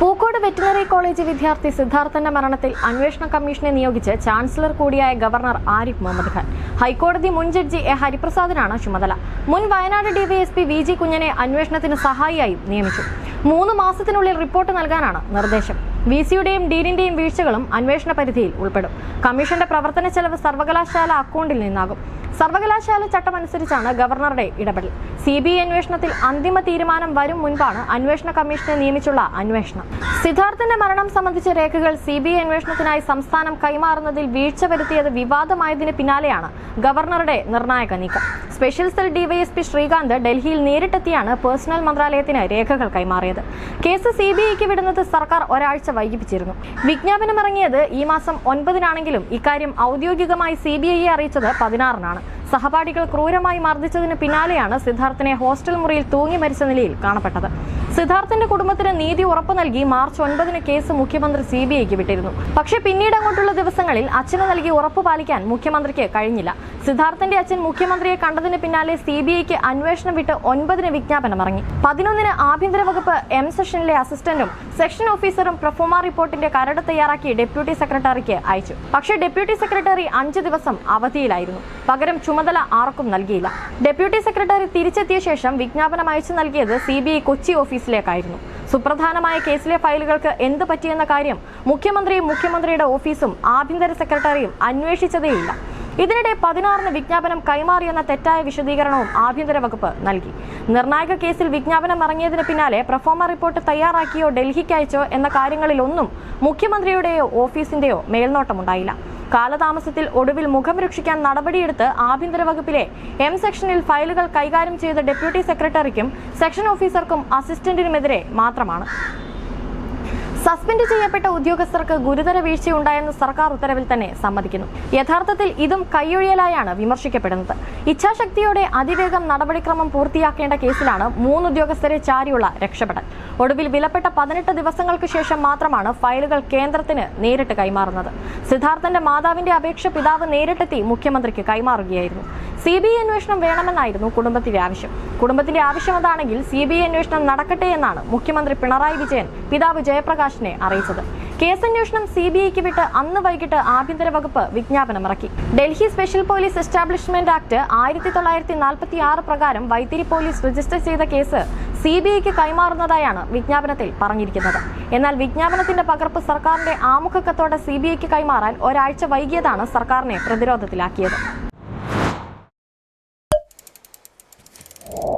Pookode veterinary college വിദ്യാർത്ഥി സിദ്ധാർത്ഥന്റെ മരണത്തിൽ അന്വേഷണ കമ്മീഷനെ നിയോഗിച്ച് ചാൻസലർ കൂടിയായ ഗവർണർ ആരിഫ് മുഹമ്മദ് ഖാൻ. ഹൈക്കോടതി മുൻ ജഡ്ജി എ ഹരിപ്രസാദിനാണ് ചുമതല. മുൻ വയനാട് ഡിവൈഎസ്പി വി ജി കുഞ്ഞനെ അന്വേഷണത്തിന് സഹായിയായും നിയമിച്ചു. മൂന്ന് മാസത്തിനുള്ളിൽ റിപ്പോർട്ട് നൽകാനാണ് നിർദ്ദേശം. വി സിയുടെയും ഡീനിന്റെയും വീഴ്ചകളും അന്വേഷണ പരിധിയിൽ ഉൾപ്പെടും. കമ്മീഷന്റെ പ്രവർത്തന ചെലവ് സർവകലാശാല അക്കൗണ്ടിൽ നിന്നാകും. സർവകലാശാല ചട്ടമനുസരിച്ചാണ് ഗവർണറുടെ ഇടപെടൽ. സി ബി ഐ അന്വേഷണത്തിൽ അന്തിമ തീരുമാനം വരും മുൻപാണ് അന്വേഷണ കമ്മീഷനെ നിയമിച്ചുള്ള അന്വേഷണം. സിദ്ധാർത്ഥന്റെ മരണം സംബന്ധിച്ച രേഖകൾ സി ബി ഐ അന്വേഷണത്തിനായി സംസ്ഥാനം കൈമാറുന്നതിൽ വീഴ്ച വരുത്തിയത് വിവാദമായതിന് പിന്നാലെയാണ് ഗവർണറുടെ നിർണായക നീക്കം. സ്പെഷ്യൽ സെൽ ഡിവൈഎസ്പി ശ്രീകാന്ത് ഡൽഹിയിൽ നേരിട്ടെത്തിയാണ് പേഴ്സണൽ മന്ത്രാലയത്തിന് രേഖകൾ കൈമാറിയത്. കേസ് സി ബി ഐക്ക് വിടുന്നത് സർക്കാർ ഒരാഴ്ച വൈകിപ്പിച്ചിരുന്നു. വിജ്ഞാപനം ഇറങ്ങിയത് ഈ മാസം ഒൻപതിനാണെങ്കിലും ഇക്കാര്യം ഔദ്യോഗികമായി സി ബി ഐയെ അറിയിച്ചത് പതിനാറിനാണ്. സഹപാഠികൾ ക്രൂരമായി മർദ്ദിച്ചതിന് പിന്നാലെയാണ് സിദ്ധാർത്ഥിനെ ഹോസ്റ്റൽ മുറിയിൽ തൂങ്ങി മരിച്ച നിലയിൽ കാണപ്പെട്ടത്. സിദ്ധാർത്ഥിന്റെ കുടുംബത്തിന് നീതി ഉറപ്പു നൽകി മാർച്ച് ഒൻപതിന് കേസ് മുഖ്യമന്ത്രി സി ബി ഐക്ക് വിട്ടിരുന്നു. പക്ഷേ പിന്നീട് അങ്ങോട്ടുള്ള ദിവസങ്ങളിൽ അച്ഛന് നൽകി ഉറപ്പ് പാലിക്കാൻ മുഖ്യമന്ത്രിക്ക് കഴിഞ്ഞില്ല. സിദ്ധാർത്ഥന്റെ അച്ഛൻ മുഖ്യമന്ത്രിയെ കണ്ടതിന് പിന്നാലെ സി ബി ഐക്ക് അന്വേഷണം വിട്ട് ഒൻപതിന് വിജ്ഞാപനം ഇറങ്ങി പതിനൊന്നിന് ആഭ്യന്തര വകുപ്പ് എം സെഷനിലെ അസിസ്റ്റന്റും സെക്ഷൻ ഓഫീസറും പ്രൊഫോമ റിപ്പോർട്ടിന്റെ കരട് തയ്യാറാക്കി ഡെപ്യൂട്ടി സെക്രട്ടറിക്ക് അയച്ചു. പക്ഷേ ഡെപ്യൂട്ടി സെക്രട്ടറി അഞ്ച് ദിവസം അവധിയിലായിരുന്നു. പകരം ചുമതല ആർക്കും നൽകിയില്ല. ഡെപ്യൂട്ടി സെക്രട്ടറി തിരിച്ചെത്തിയ ശേഷം വിജ്ഞാപനം അയച്ചു നൽകിയത് സി കൊച്ചി ഐ കൊച്ചി ഓഫീസിലേക്കായിരുന്നു സുപ്രധാനമായ കേസിലെ ഫയലുകൾക്ക് എന്ത് പറ്റിയെന്ന കാര്യം മുഖ്യമന്ത്രിയും മുഖ്യമന്ത്രിയുടെ ഓഫീസും ആഭ്യന്തര സെക്രട്ടറിയും അന്വേഷിച്ചതേയില്ല. ഇതിനിടെ പതിനാറിന് വിജ്ഞാപനം കൈമാറിയെന്ന തെറ്റായ വിശദീകരണവും ആഭ്യന്തര വകുപ്പ് നൽകി. നിർണായക കേസിൽ വിജ്ഞാപനം ഇറങ്ങിയതിന് പിന്നാലെ പ്രൊഫോമ റിപ്പോർട്ട് തയ്യാറാക്കിയോ ഡൽഹിക്ക് അയച്ചോ എന്ന കാര്യങ്ങളിലൊന്നും മുഖ്യമന്ത്രിയുടെയോ ഓഫീസിന്റെയോ മേൽനോട്ടമുണ്ടായില്ല. കാലതാമസത്തിൽ ഒടുവിൽ മുഖം രക്ഷിക്കാൻ നടപടിയെടുത്ത് ആഭ്യന്തര വകുപ്പിലെ എം സെക്ഷനിൽ ഫയലുകൾ കൈകാര്യം ചെയ്ത ഡെപ്യൂട്ടി സെക്രട്ടറിക്കും സെക്ഷൻ ഓഫീസർക്കും അസിസ്റ്റന്റിനുമെതിരെ മാത്രമാണ്. സസ്പെൻഡ് ചെയ്യപ്പെട്ട ഉദ്യോഗസ്ഥർക്ക് ഗുരുതര വീഴ്ചയുണ്ടായെന്ന് സർക്കാർ ഉത്തരവിൽ തന്നെ സമ്മതിക്കുന്നു. യഥാർത്ഥത്തിൽ ഇതും കൈയൊഴിയലായാണ് വിമർശിക്കപ്പെടുന്നത്. ഇച്ഛാശക്തിയോടെ അതിവേഗം നടപടിക്രമം പൂർത്തിയാക്കേണ്ട കേസിലാണ് മൂന്ന് ഉദ്യോഗസ്ഥരെ ചാരിയുള്ള രക്ഷപ്പെടൽ. ഒടുവിൽ വിലപ്പെട്ട പതിനെട്ട് ദിവസങ്ങൾക്ക് ശേഷം മാത്രമാണ് ഫയലുകൾ കേന്ദ്രത്തിന് നേരിട്ട് കൈമാറുന്നത്. സിദ്ധാർത്ഥന്റെ മാതാവിന്റെ അപേക്ഷ പിതാവ് നേരിട്ടെത്തി മുഖ്യമന്ത്രിക്ക് കൈമാറുകയായിരുന്നു. സി ബി ഐ അന്വേഷണം വേണമെന്നായിരുന്നു കുടുംബത്തിന്റെ ആവശ്യം. കുടുംബത്തിന്റെ ആവശ്യം അതാണെങ്കിൽ സി ബി ഐ അന്വേഷണം നടക്കട്ടെ എന്നാണ് മുഖ്യമന്ത്രി പിണറായി വിജയൻ പിതാവ് ജയപ്രകാശിനെ അറിയിച്ചത്. കേസന്വേഷണം സി ബി ഐക്ക് വിട്ട് അന്ന് വൈകിട്ട് ആഭ്യന്തര വകുപ്പ് വിജ്ഞാപനം ഇറക്കി. Delhi special police establishment act ആയിരത്തി തൊള്ളായിരത്തി നാൽപ്പത്തി ആറ് പ്രകാരം വൈത്തിരി പോലീസ് രജിസ്റ്റർ ചെയ്ത കേസ് സി ബി ഐക്ക് കൈമാറുന്നതായാണ് വിജ്ഞാപനത്തിൽ പറഞ്ഞിരിക്കുന്നത്. എന്നാൽ വിജ്ഞാപനത്തിന്റെ പകർപ്പ് സർക്കാരിന്റെ ആമുഖക്കത്തോടെ സി ബി ഐക്ക് കൈമാറാൻ ഒരാഴ്ച വൈകിയതാണ് സർക്കാരിനെ പ്രതിരോധത്തിലാക്കിയത്. Oh.